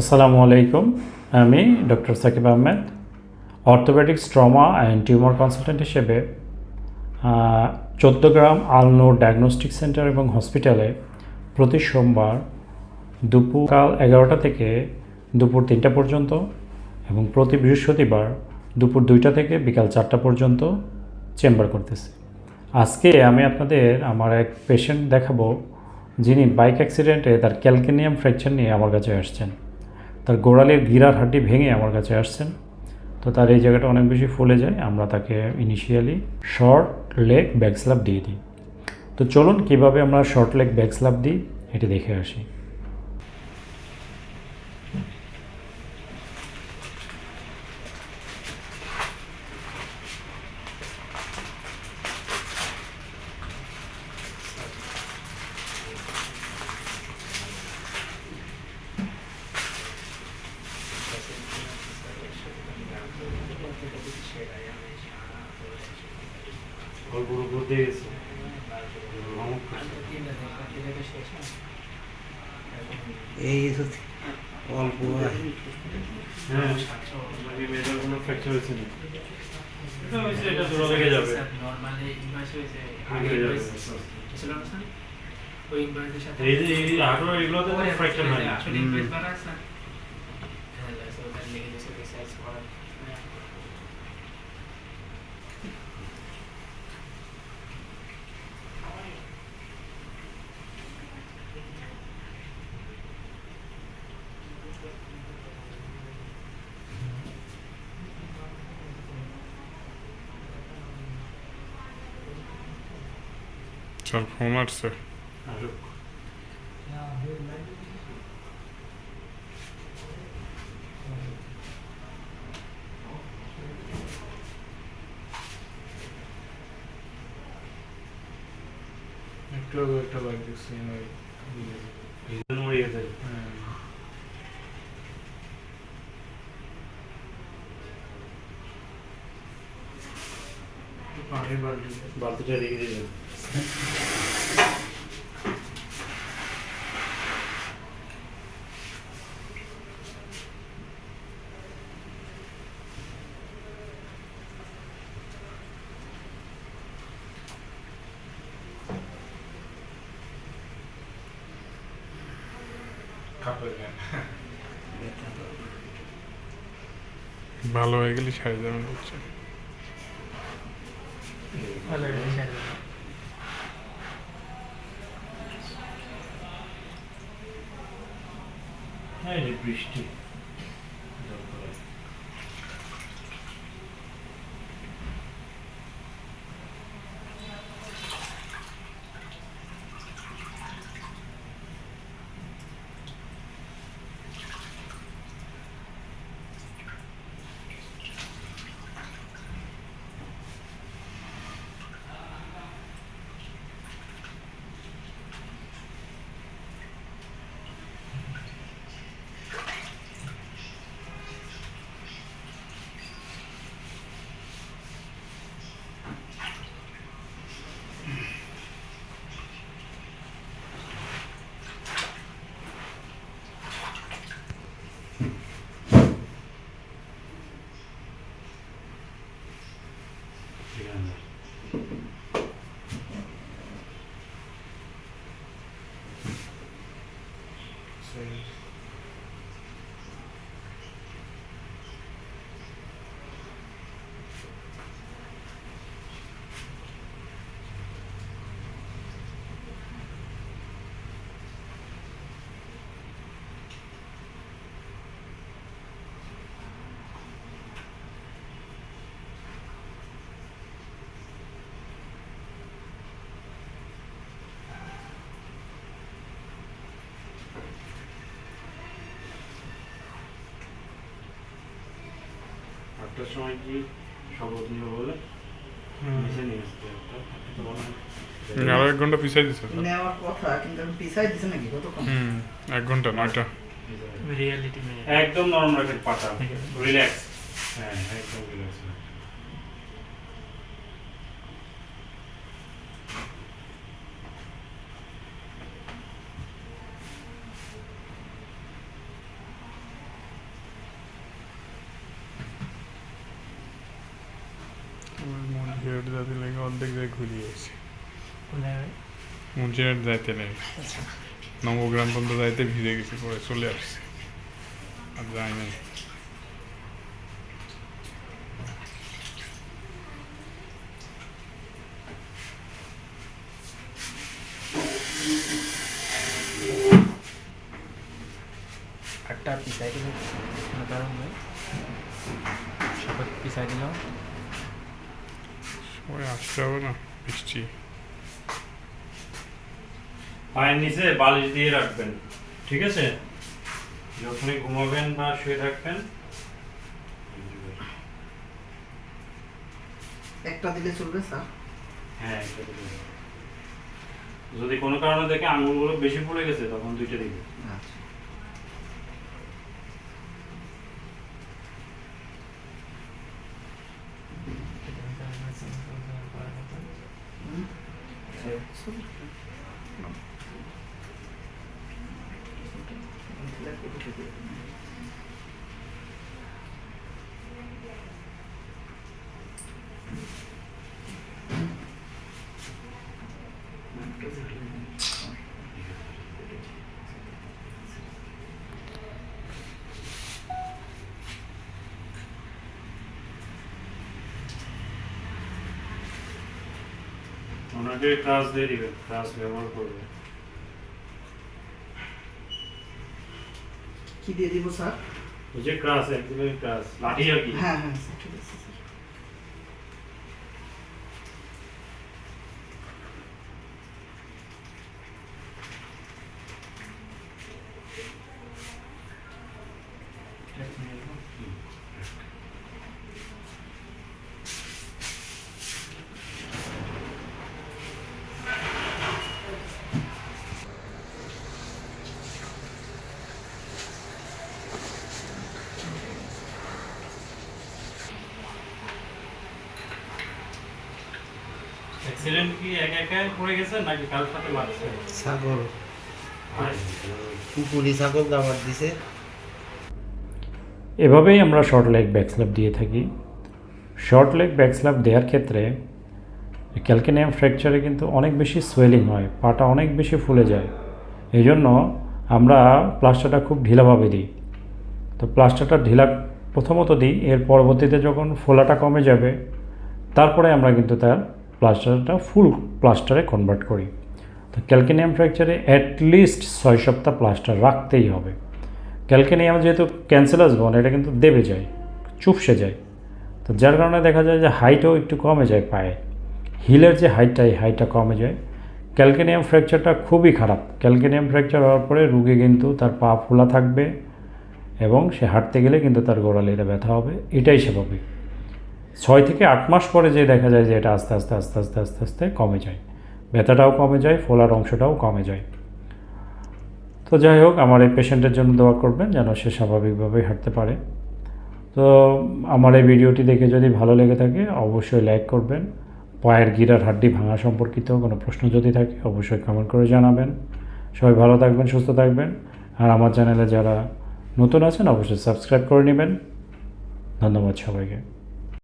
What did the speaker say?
আসসালামু আলাইকুম আমি doctor Sakib Ahmed orthopaedics trauma and tumour consultant হিসেবে চোদ্দগ্রাম আলনোর ডায়াগনস্টিক সেন্টার এবং হসপিটালে প্রতি সোমবার দুপুর কাল এগারোটা থেকে দুপুর তিনটা পর্যন্ত এবং প্রতি বৃহস্পতিবার দুপুর দুইটা থেকে বিকাল চারটা পর্যন্ত চেম্বার করতেছি। আজকে আমি আপনাদের আমার এক পেশেন্ট দেখাবো যিনি বাইক অ্যাক্সিডেন্টে তার ক্যালকেনিয়াম ফ্র্যাকচার নিয়ে আমার কাছে আসছেন। তার গোড়ালের গিরার হাড্ডি ভেঙে আমার কাছে আসছেন। তো তার এই জায়গাটা অনেক বেশি ফুলে যায়, আমরা তাকে initially short leg back slab দিয়ে দিই। তো চলুন কীভাবে আমরা শর্ট লেগ ব্যাক স্ল্যাপ দিই, এটি দেখে আসি। গল্প করতে গেছে এই অল্প হ্যাঁ। নাকি কোনো ফ্র্যাকচার হয়েছে না এটা হয়েছে এটা যাবে। নরমালি ইনভার্স হয়েছে লেগে যাবে ছিল না ওই ইনভার্সের সাথে এই যে এই হাঁটুর এগুলোতে তো ফ্র্যাকচার হয় আসলে ইনভার্স বাড়া আছে। হ্যাঁ সো দ্যাট লেগে গেছে রিসার্চ করা। চল ফোন আসছে আসুক একটু আগে একটা বাইক দেখছি আমি এই জন্য মরে গেছে হ্যাঁ পানি বাল্টি বালতিটা রেখে ভালো হয়ে গেলে সাড়ে যাবেন হচ্ছে বৃষ্টি। আটটার সময় কি শপথ নিয়ে বলে? নিচে নিয়ে আসতে একটা একটা আরও এক ঘণ্টা পিছাই দিছে স্যার। নেওয়ার কথা কিন্তু আমি পিছাই দিছে নাকি কতক্ষণ? হুম এক ঘণ্টা নয়টা। রিয়েলিটি একদম নরম রাখেন পাটা। রিল্যাক্স হ্যাঁ একদম রিল্যাক্স হেড যাতে লেগে অর্ধেক জায়গায় ঘুরিয়ে গেছে কোথায় মুন্সিরহাট যাইতে নেই। আচ্ছা। নবগ্রাম পর্যন্ত যাইতে ভিজে গেছে পরে চলে আসছে। আর যাই নাই। আটটা পিছাই দিল। কারণ সবাই পিছাই দিল। সবাই আসতে হবে না বৃষ্টি পায়ের নিচে বালিশ দিয়ে রাখবেন ঠিক আছে যখনই ঘুমাবেন বা শুয়ে থাকবেন একটা দিলে চলবে স্যার হ্যাঁ দিতে হবে। যদি কোনো কারণে দেখে আঙুলগুলো বেশি পড়ে গেছে তখন দুইটা দিবে আচ্ছা হুম। ওনাকে কাজ দিয়ে দিবেন কাজ ব্যবহার করবে। কি দিয়ে দিব স্যার? ওই যে ক্রাস একদমই ক্রাস লাঠি আর কি? হ্যাঁ হ্যাঁ ঠিক আছে স্যার। অ্যাক্সিডেন্ট কি একা একা পড়ে গেছে নাকি কারোর সাথে লাগছে ছাগল। পুকুরি ছাগল দাবার দিছে। এভাবেই আমরা শর্ট লেগ ব্যাক স্ল্যাপ দিয়ে থাকি। শর্ট লেগ ব্যাক স্ল্যাপ দেওয়ার ক্ষেত্রে ক্যালকেনিয়াম ফ্র্যাকচারে কিন্তু অনেক বেশি সোয়েলিং হয় পাটা অনেক বেশি ফুলে যায়। এই জন্য আমরা প্লাস্টারটা খুব ঢিলাভাবে দিই। তো প্লাস্টারটা ঢিলা প্রথমত দিই এর পরবর্তীতে যখন ফোলাটা কমে যাবে তারপরে আমরা কিন্তু তার প্লাস্টারটা ফুল প্লাস্টারে কনভার্ট করি। তো ক্যালকেনিয়াম ফ্র্যাকচারে অ্যাটলিস্ট ছয় সপ্তাহ প্লাস্টার রাখতেই হবে। ক্যালকেনিয়াম যেহেতু ক্যান্সেলাস বন এটা কিন্তু দেবে যায়, চুপসে যায়। তো যার কারণে দেখা যায় যে হাইটও একটু কমে যায় পায়ে। হিলের যে হাইটটা এই হাইটটা কমে যায়। ক্যালকেনিয়াম ফ্র্যাকচারটা খুবই খারাপ। ক্যালকেনিয়াম ফ্র্যাকচার হওয়ার পরে রুগী কিন্তু তার পা ফোলা থাকবে এবং সে হাঁটতে গেলে কিন্তু তার গোড়ালিটা ব্যথা হবে। এটাই স্বাভাবিক। ছয় থেকে আট মাস পরে যে দেখা যায় যে এটা আস্তে আস্তে আস্তে আস্তে আস্তে আস্তে কমে যায়। ব্যথাটাও কমে যায়, ফোলার অংশটাও কমে যায়। তো যাই হোক, আমার এই পেশেন্টের জন্য দোয়া করবেন যেন সে স্বাভাবিকভাবেই হাঁটতে পারে। তো আমার এই ভিডিওটি দেখে যদি ভালো লেগে থাকে, অবশ্যই লাইক করবেন। পায়ের গিরার হাড্ডি ভাঙা সম্পর্কিত কোনো প্রশ্ন যদি থাকে, অবশ্যই কমেন্ট করে জানাবেন। সবাই ভালো থাকবেন, সুস্থ থাকবেন। আর আমার চ্যানেলে যারা নতুন আছেন, অবশ্যই সাবস্ক্রাইব করে নেবেন। ধন্যবাদ সবাইকে।